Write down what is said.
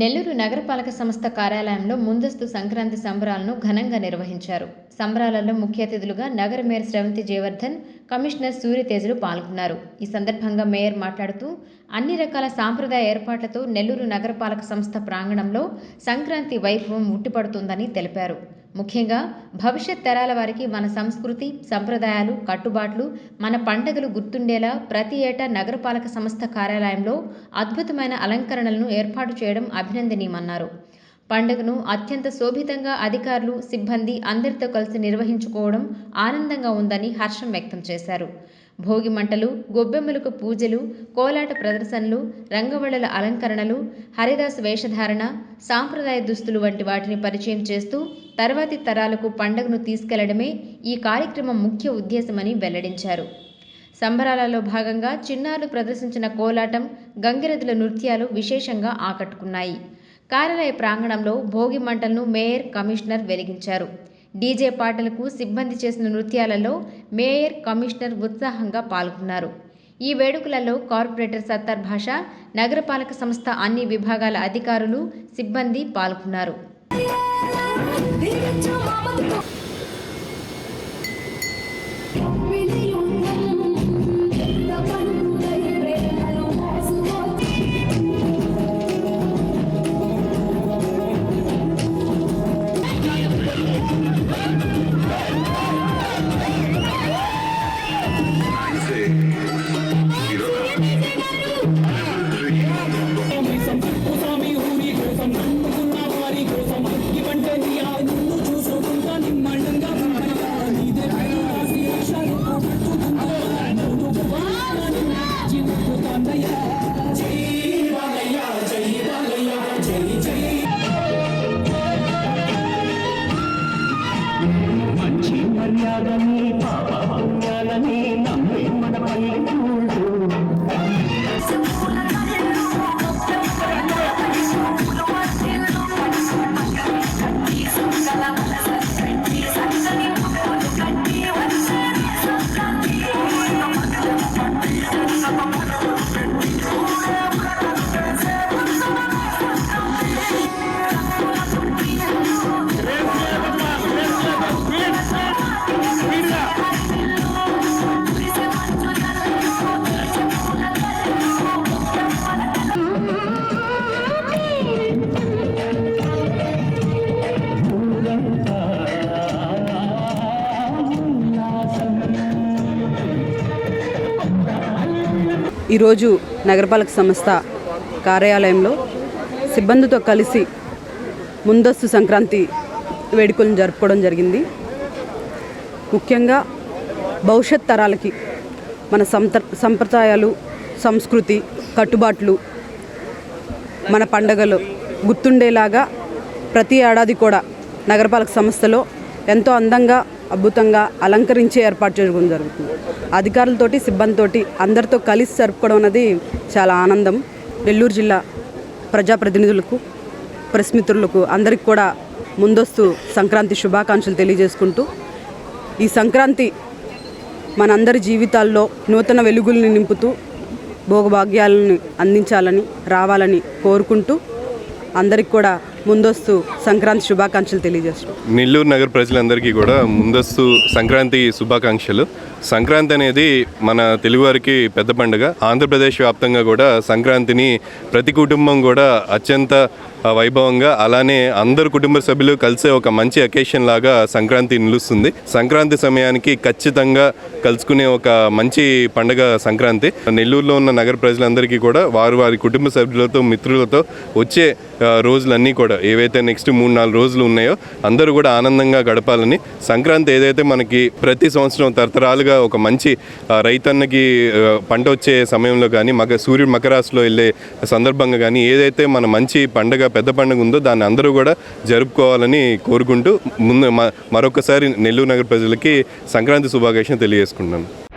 నెల్లూరు నగరపాలక సంస్థ కార్యాలయంలో ముందస్తు సంక్రాంతి సంబరాలను ఘనంగా నిర్వహించారు. సంబరాలలో ముఖ్య అతిథులుగా నగర మేయర్ శ్రవంతి జయవర్ధన్ కమిషనర్ సూర్యతేజులు పాల్గొన్నారు. ఈ సందర్భంగా మేయర్ మాట్లాడుతూ అన్ని రకాల సాంప్రదాయ ఏర్పాట్లతో నెల్లూరు నగరపాలక సంస్థ ప్రాంగణంలో సంక్రాంతి వైభవం ఉట్టిపడుతుందని తెలిపారు. ముఖ్యంగా భవిష్యత్ తరాల వారికి మన సంస్కృతి సంప్రదాయాలు కట్టుబాట్లు మన పండగలు గుర్తుండేలా ప్రతి ఏటా నగరపాలక సంస్థ కార్యాలయంలో అద్భుతమైన అలంకరణలను ఏర్పాటు చేయడం అభినందనీయమన్నారు. పండుగను అత్యంత శోభితంగా అధికారులు సిబ్బంది అందరితో కలిసి నిర్వహించుకోవడం ఆనందంగా ఉందని హర్షం వ్యక్తం చేశారు. భోగి మంటలు గొబ్బెమ్మలకు పూజలు కోలాట ప్రదర్శనలు రంగవళ్ళల అలంకరణలు హరిదాస్ వేషధారణ సాంప్రదాయ దుస్తులు వంటి వాటిని పరిచయం చేస్తూ తర్వాతి తరాలకు పండుగను తీసుకెళ్ళడమే ఈ కార్యక్రమం ముఖ్య ఉద్దేశమని వెల్లడించారు. సంబరాలలో భాగంగా చిన్నారులు ప్రదర్శించిన కోలాటం గంగిరెద్దుల నృత్యాలు విశేషంగా ఆకట్టుకున్నాయి. కార్యాలయ ప్రాంగణంలో భోగి మంటలను మేయర్ కమిషనర్ వెలిగించారు. డీజే పాటలకు సిబ్బంది చేసిన నృత్యాలలో మేయర్ కమిషనర్ ఉత్సాహంగా పాల్గొన్నారు. ఈ వేడుకలలో కార్పొరేటర్ సత్తార్ భాష నగరపాలక సంస్థ అన్ని విభాగాల అధికారులు సిబ్బంది పాల్గొన్నారు. మర్యాదని పాప పుణ్యాలని నమ్మే మన పల్లెటూళ్ళు. ఈరోజు నగరపాలక సంస్థ కార్యాలయంలో సిబ్బందితో కలిసి ముందస్తు సంక్రాంతి వేడుకలను జరుపుకోవడం జరిగింది. ముఖ్యంగా భవిష్యత్ తరాలకి మన సంత సంప్రదాయాలు సంస్కృతి కట్టుబాట్లు మన పండగలు గుర్తుండేలాగా ప్రతి ఏడాది కూడా నగరపాలక సంస్థలో ఎంతో అందంగా అద్భుతంగా అలంకరించే ఏర్పాటు చేయడం జరుగుతుంది. అధికారులతోటి సిబ్బందితోటి అందరితో కలిసి జరుపుకోవడం అనేది చాలా ఆనందం. నెల్లూరు జిల్లా ప్రజాప్రతినిధులకు ప్రెస్ మిత్రులకు అందరికి కూడా ముందస్తు సంక్రాంతి శుభాకాంక్షలు తెలియజేసుకుంటూ ఈ సంక్రాంతి మనందరి జీవితాల్లో నూతన వెలుగుల్ని నింపుతూ భోగభాగ్యాలను అందించాలని రావాలని కోరుకుంటూ అందరికి కూడా ముందస్తు సంక్రాంతి శుభాకాంక్షలు తెలియజేస్తున్నాం. నెల్లూరు నగర ప్రజలందరికీ కూడా ముందస్తు సంక్రాంతి శుభాకాంక్షలు. సంక్రాంతి అనేది మన తెలుగువారికి పెద్ద పండుగ. ఆంధ్రప్రదేశ్ వ్యాప్తంగా కూడా సంక్రాంతిని ప్రతి కుటుంబం కూడా అత్యంత వైభవంగా అలానే అందరు కుటుంబ సభ్యులు కలిసే ఒక మంచి అకేషన్ లాగా సంక్రాంతి నిలుస్తుంది. సంక్రాంతి సమయానికి ఖచ్చితంగా కలుసుకునే ఒక మంచి పండుగ సంక్రాంతి. నెల్లూరులో ఉన్న నగర ప్రజలందరికీ కూడా వారు వారి కుటుంబ సభ్యులతో మిత్రులతో వచ్చే రోజులన్నీ కూడా ఏవైతే నెక్స్ట్ మూడు నాలుగు రోజులు ఉన్నాయో అందరూ కూడా ఆనందంగా గడపాలని సంక్రాంతి ఏదైతే మనకి ప్రతి సంవత్సరం తరతరాలుగా ఒక మంచి రైతన్నకి పంట వచ్చే సమయంలో కానీ మగ సూర్యుడు మకరాశిలో వెళ్ళే సందర్భంగా కానీ ఏదైతే మన మంచి పండగ పెద్ద పండుగ ఉందో దాన్ని అందరూ కూడా జరుపుకోవాలని కోరుకుంటూ ముందు మ- మరొకసారి నెల్లూరు నగర ప్రజలకి సంక్రాంతి శుభాకాంక్షలు తెలియజేసుకుంటున్నాను.